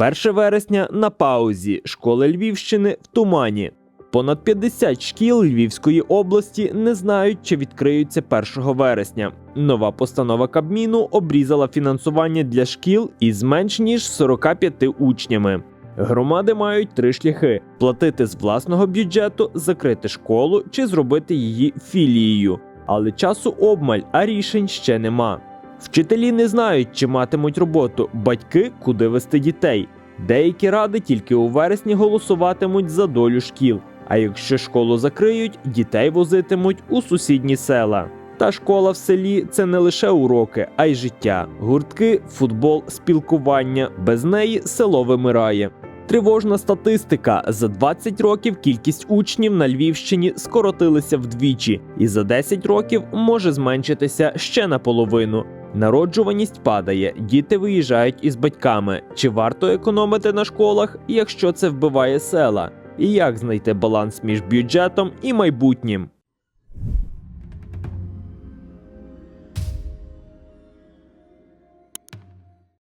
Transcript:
1 вересня на паузі школи Львівщини в тумані. Понад 50 шкіл Львівської області не знають, чи відкриються 1 вересня. Нова постанова Кабміну обрізала фінансування для шкіл із менш ніж 45 учнями. Громади мають три шляхи: платити з власного бюджету, закрити школу чи зробити її філією. Але часу обмаль, а рішень ще нема. Вчителі не знають, чи матимуть роботу, батьки куди вести дітей. Деякі ради тільки у вересні голосуватимуть за долю шкіл. А якщо школу закриють, дітей возитимуть у сусідні села. Та школа в селі це не лише уроки, а й життя, гуртки, футбол, спілкування. Без неї село вимирає. Тривожна статистика: за 20 років кількість учнів на Львівщині скоротилася вдвічі, і за 10 років може зменшитися ще наполовину. Народжуваність падає, діти виїжджають із батьками. Чи варто економити на школах, якщо це вбиває села? І як знайти баланс між бюджетом і майбутнім?